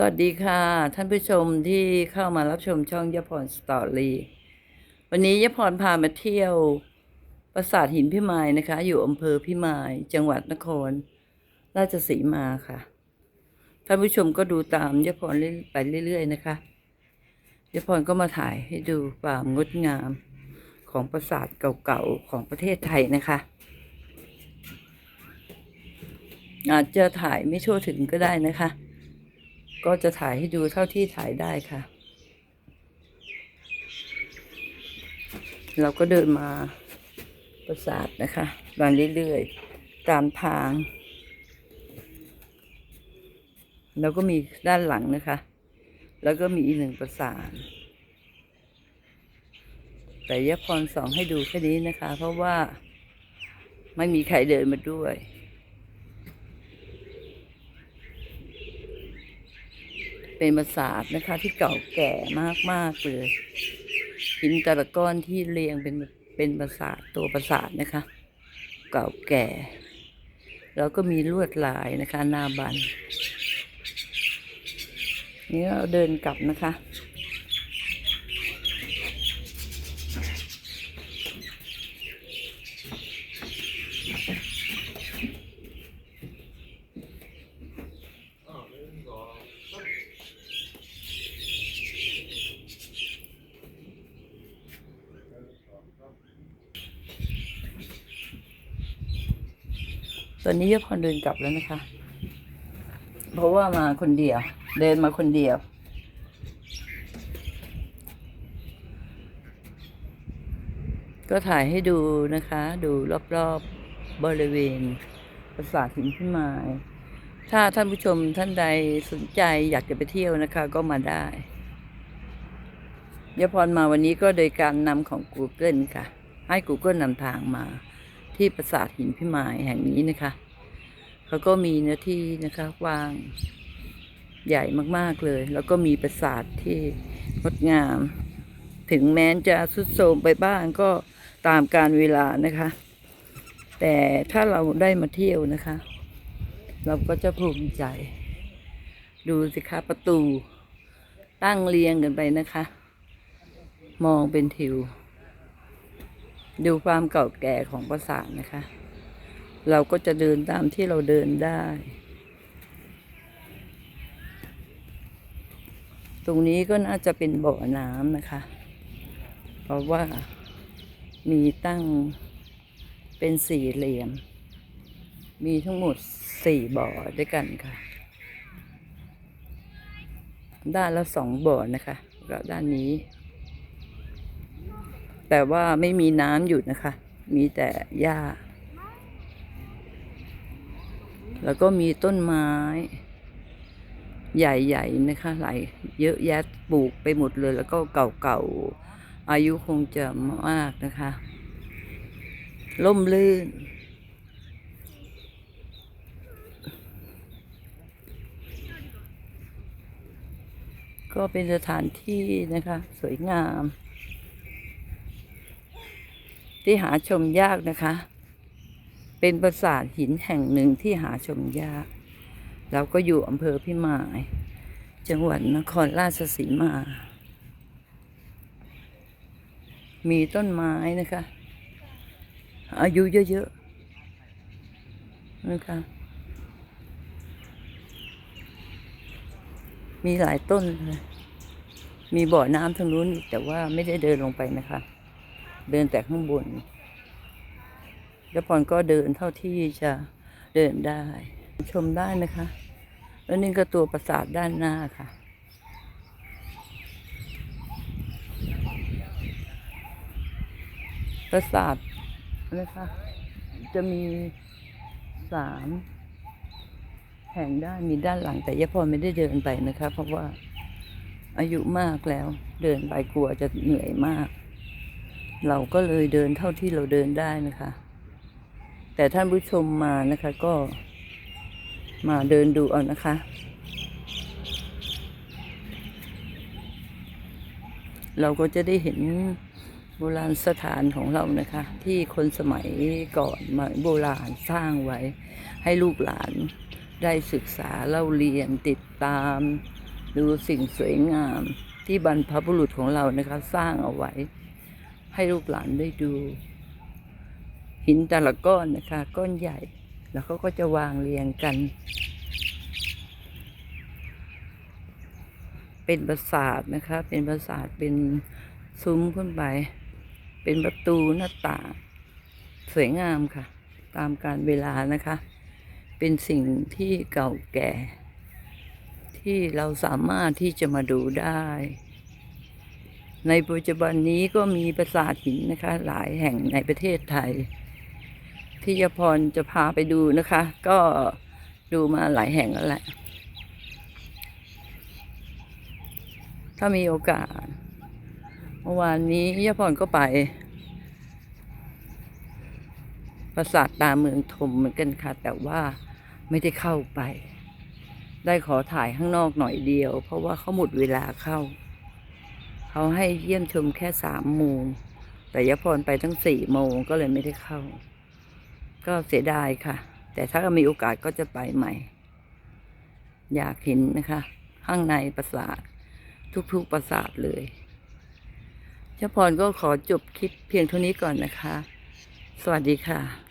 สวัสดีค่ะ ท่านผู้ชมที่เข้ามารับชมช่องยพรสตอรี่วันนี้ยพรพามาเที่ยวปราสาทหินพิมายนะคะ อยู่อำเภอพิมาย จังหวัดนคร ราชสีมาค่ะ ท่านผู้ชมก็ดูตามยพรไปเรื่อยๆนะคะยพรก็มาถ่ายให้ดูความงดงามของปราสาทเก่าๆของประเทศไทยนะคะ อาจจะถ่ายไม่ทั่วถึงก็ได้นะคะ ก็จะถ่ายให้ดูเท่าที่ถ่ายได้ค่ะ เราก็เดินมาปราสาทนะคะมาเรื่อยๆ ตามทาง แล้วก็มีด้านหลังนะคะ แล้วก็มีอีกหนึ่งปราสาทแต่ยะพรสองให้ดูแค่นี้นะคะ เพราะว่าไม่มีใครเดินมาด้วย เป็นปราสาทนะคะ ที่เก่าแก่มากๆเลยหินแต่ละก้อนที่เรียงเป็นเป็นปราสาทตัวปราสาทนะคะ เก่าแก่ แล้วก็มีลวดลายนะคะหน้าบันนี่เราเดินกลับนะคะ อนนี้ยพรเดินกลับแล้วนะคะ เพราะว่ามาคนเดียว เดินมาคนเดียว ก็ถ่ายให้ดูนะคะ ดูรอบๆบริเวณปราสาทหินพิมายถ้าท่านผู้ชมท่านใดสนใจอยากจะไปเที่ยวนะคะ ก็มาได้ยพรมาวันนี้ก็โดยการนำของ Google ค่ะ ให้ Google นำทางมาที่ปราสาทหินพิมายแห่งนี้นะคะ เขาก็มีเนื้อที่นะคะวางใหญ่มากๆเลย แล้วก็มีปราสาทที่งดงาม ถึงแม้จะสุดโทรมไปบ้างก็ตามการเวลานะคะ แต่ถ้าเราได้มาเที่ยวนะคะ เราก็จะภูมิใจ ดูสิคะประตู ตั้งเรียงกันไปนะคะ มองเป็นทิว ดูความเก่าแก่ของปราสาทนะคะ เราก็จะเดินตามที่เราเดินได้ ตรงนี้ก็น่าจะเป็นบ่อน้ำนะคะ เพราะว่ามีตั้งเป็นสี่เหลี่ยม มีทั้งหมดสี่บ่อด้วยกันค่ะ ด้านละสองบ่อนะคะแล้วด้านนี้ แต่ว่าไม่มีน้ำอยู่นะคะ มีแต่หญ้า แล้วก็มีต้นไม้ ใหญ่ๆนะคะหลายเยอะแยะปลูกไปหมดเลย แล้วก็เก่าๆ อายุคงจะมากนะคะ ล่มลื่น ก็เป็นสถานที่นะคะ สวยงาม ที่หาชมยากนะคะ เป็นปราสาทหินแห่งหนึ่งที่หาชมยากเราก็อยู่อำเภอพิมาย จังหวัดนครราชสีมา มีต้นไม้นะคะ อายุเยอะๆนะคะ มีหลายต้นเลยมีบ่อน้ำทางนู้นแต่ว่าไม่ได้เดินลงไปนะคะ เดินแต่ข้างบน แล้วพรก็เดินเท่าที่จะเดินได้ ชมได้นะคะ แล้วนี่ก็ตัวปราสาทด้านหน้าค่ะ ปราสาทนะคะจะมีสามแห่งด้านมีด้านหลัง แต่ยะพรไม่ได้เดินไปนะคะ เพราะว่าอายุมากแล้ว เดินไปกลัวจะเหนื่อยมาก เราก็เลยเดินเท่าที่เราเดินได้นะคะ แต่ท่านผู้ชมมานะคะก็มาเดินดูเอานะคะ เราก็จะได้เห็นโบราณสถานของเรานะคะ ที่คนสมัยก่อนมาโบราณสร้างไว้ ให้ลูกหลานได้ศึกษาเล่าเรียนติดตาม ดูสิ่งสวยงามที่บรรพบุรุษของเรานะคะ สร้างเอาไว้ ให้ลูกหลานได้ดู หินแต่ละก้อนนะคะ ก้อนใหญ่ แล้วเขาก็จะวางเรียงกัน เป็นปราสาทนะคะ เป็นปราสาทเป็นซุ้มขึ้นไป เป็นประตูหน้าต่างสวยงามค่ะ ตามการเวลานะคะ เป็นสิ่งที่เก่าแก่ ที่เราสามารถที่จะมาดูได้ ในปัจจุบันนี้ก็มีปราสาทหินนะคะ หลายแห่งในประเทศไทย ที่ยพรจะพาไปดูนะคะ ก็ดูมาหลายแห่งแล้วแหละ ถ้ามีโอกาส เมื่อวานนี้ยพรก็ไป ปราสาทตาเมืองธมเหมือนกันค่ะ แต่ว่าไม่ได้เข้าไป ได้ขอถ่ายข้างนอกหน่อยเดียว เพราะว่าเขาหมดเวลาเข้า เขาให้เยี่ยมชมแค่สามโมงแต่ยพรไปตั้งสี่โมงก็เลยไม่ได้เข้า ก็เสียดายค่ะ แต่ถ้ามีโอกาสก็จะไปใหม่ อยากเห็นนะคะ ข้างในปราสาททุกๆปราสาทเลยเจ้าพรก็ขอจบคลิปเพียงเท่านี้ก่อนนะคะ สวัสดีค่ะ